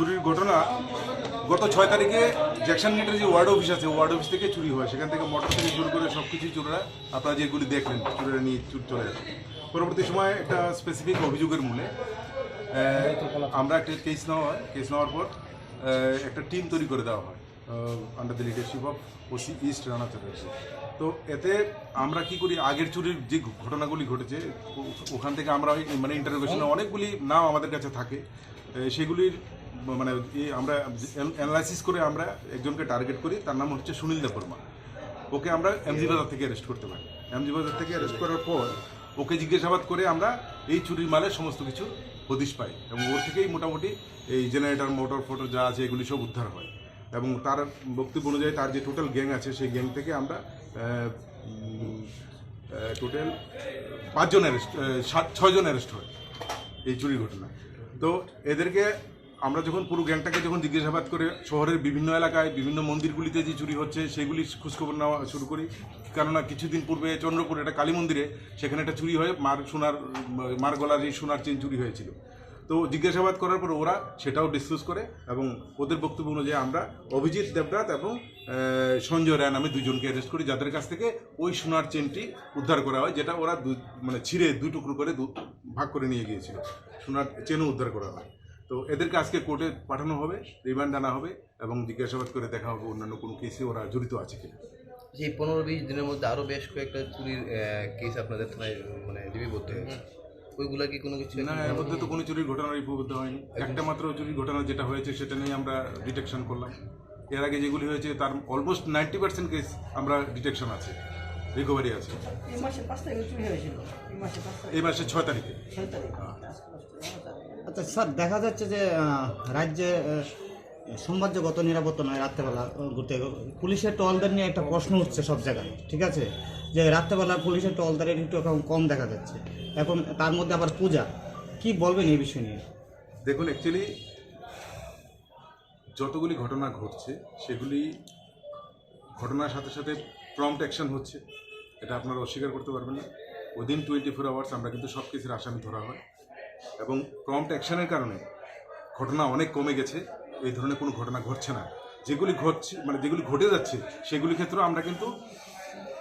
চুরির ঘটনা গত ছয় তারিখে জ্যাকসন গেটের যে ওয়ার্ড অফিস আছে, ওয়ার্ড অফিস থেকে চুরি হয়। সেখান থেকে মোটর থেকে শুরু করে সব কিছুই চোররা, আপনারা যেগুলি দেখলেন, চুরেরা নিয়ে চুর চলে আসে পরবর্তী সময় একটা স্পেসিফিক অভিযোগের মূলে আমরা একটা কেস নেওয়া হয়। কেস নেওয়ার পর একটা টিম তৈরি করে দেওয়া হয় under the leadership of OC east Rana Chatterjee তো এতে আমরা কি করি, আগের চুরির যে ঘটনাগুলি ঘটেছে ওখান থেকে আমরা মানে ইন্টারোগেশনে অনেকগুলি নাম আমাদের কাছে থাকে। সেগুলির মানে আমরা অ্যানালাইসিস করে আমরা একজনকে টার্গেট করি, তার নাম হচ্ছে সুনীল দেববর্মা ওকে আমরা এমজি বাজার থেকে অ্যারেস্ট করতে পারি। এমজি বাজার থেকে অ্যারেস্ট করার পর ওকে জিজ্ঞাসাবাদ করে আমরা এই চুরির মালের সমস্ত কিছু হদিশ পাই এবং ওর থেকেই মোটামুটি এই জেনারেটর মোটর ফোটর যা আছে এগুলি সব উদ্ধার হয়। এবং তার বক্তব্য অনুযায়ী তার যে টোটাল গ্যাং আছে, সেই গ্যাং থেকে আমরা টোটাল পাঁচজন অ্যারেস্ট সাত, ছয়জন অ্যারেস্ট হয় এই চুরির ঘটনা তো এদেরকে আমরা যখন পুরো গ্যাংটাকে যখন জিজ্ঞাসাবাদ করে শহরের বিভিন্ন এলাকায়, বিভিন্ন মন্দিরগুলিতে যে চুরি হচ্ছে, সেগুলি খোঁজখবর নেওয়া শুরু করি। কেননা কিছুদিন পূর্বে চন্দ্রপুর একটা কালী মন্দিরে সেখানে একটা চুরি হয়ে মার সোনার, মার গলার এই সোনার চেন চুরি হয়েছিল। তো জিজ্ঞাসাবাদ করার পর ওরা সেটাও ডিসকাস করে এবং ওদের বক্তব্য অনুযায়ী আমরা অভিজিৎ দেবনাথ এবং সঞ্জয় রায় নামে দুজনকে অ্যারেস্ট করি, যাদের কাছ থেকে ওই সোনার চেনটি উদ্ধার করা হয়, যেটা ওরা মানে ছিঁড়ে দুই টুকরো করে ভাগ করে নিয়ে গিয়েছিল। সোনার চেনও উদ্ধার করা হয়। তো এদেরকে আজকে কোর্টে পাঠানো হবে রিমান্ড আনা হবে এবং জিজ্ঞাসাবাদ করে দেখা হবে অন্যান্য কোনো কেসে ওরা জড়িত আছে কিনা। যে পনেরো বিশ দিনের মধ্যে আরও বেশ কয়েকটা চুরির কেস আপনাদের থানায় মানে লিপিবদ্ধ হয়েছে। ওইগুলা কি কোনো কিছু না এর মধ্যে তো কোনো চুরির ঘটনা রিপোর্ট হয়নি। একটা মাত্র চুরির ঘটনা যেটা হয়েছে সেটা নিয়ে আমরা ডিটেকশন করলাম। এর আগে যেগুলি হয়েছে তার অলমোস্ট নাইনটি পার্সেন্ট কেস আমরা ডিটেকশন আছে রিকভারি আছে। এই মাসে এই এই ছয় তারিখে। ছয় তারিখ। আচ্ছা স্যার দেখা যাচ্ছে যে রাজ্যে আহ, সোমবার যে গত নিরাপত্তা নয় রাত্রেবেলা ঘুরতে পুলিশের টলদের নিয়ে একটা প্রশ্ন উঠছে সব জায়গায় ঠিক আছে? যে রাত্রেবেলা পুলিশের টলদের একটু এখন কম দেখা যাচ্ছে। এখন তার মধ্যে আবার পূজা কি বলবেন এই বিষয় নিয়ে? দেখুন অ্যাকচুয়ালি যতগুলি ঘটনা ঘটছে সেগুলি ঘটনার সাথে সাথে প্রম্পট অ্যাকশন হচ্ছে। এটা আপনারা অস্বীকার করতে পারবেন না। উইদিন টোয়েন্টি ফোর আওয়ার্স আমরা কিন্তু সব কিছুর আসামি ধরা হয়। এবং প্রম্পট অ্যাকশনের কারণে ঘটনা অনেক কমে গেছে। এই ধরনের কোনো ঘটনা ঘটছে না। যেগুলি ঘটছে মানে যেগুলি ঘটে যাচ্ছে সেগুলি ক্ষেত্রেও আমরা কিন্তু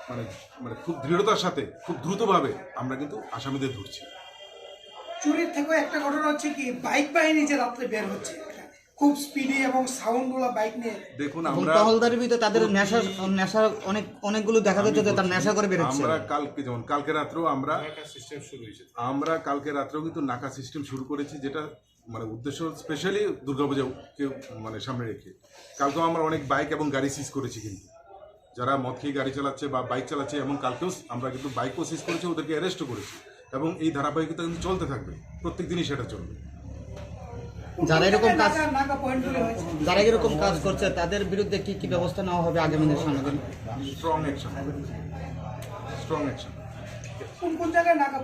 মানে মানে খুব দৃঢ়তার সাথে, খুব দ্রুতভাবে আমরা কিন্তু আসামিদের ধরছি। চুরির থেকে একটা ঘটনা হচ্ছে কি, বাইক বাহিনী যে রাত্রে বের হচ্ছে খুব স্পিডে এবং সাউন্ডগুলা বাইক নিয়ে দেখুন আমরা টহলদারির ভিতরে তাদের নেশা নেশা অনেক অনেকগুলো দেখা যাচ্ছে যে তার নেশা করে বেরোচ্ছে। আমরা কালকে যেমন কালকে রাত্রেও আমরা আমরা কালকে রাত্রেও কিন্তু নাকা সিস্টেম শুরু করেছি যেটা মানে উদ্দেশ্য স্পেশালি দুর্গাপূজাকে মানে সামনে রেখে। কালকেও আমরা অনেক বাইক এবং গাড়ি সিজ করেছি কিন্তু। যারা মদ খেয়ে গাড়ি চালাচ্ছে বা বাইক চালাচ্ছে এবং কালকেও আমরা কিন্তু বাইকও সিজ করেছি ওদেরকে অ্যারেস্টও করেছি। এবং এই ধারাবাহিকতা কিন্তু চলতে থাকবে প্রত্যেক দিনই সেটা চলবে। যারা এরকম কাজ যারা এরকম কাজ করছে তাদের বিরুদ্ধে কি কি ব্যবস্থা নেওয়া হবে আগামী দিনের সামনে? দিন স্ট্রং অ্যাকশন স্ট্রং অ্যাকশন কোন কোন জায়গায় নাকা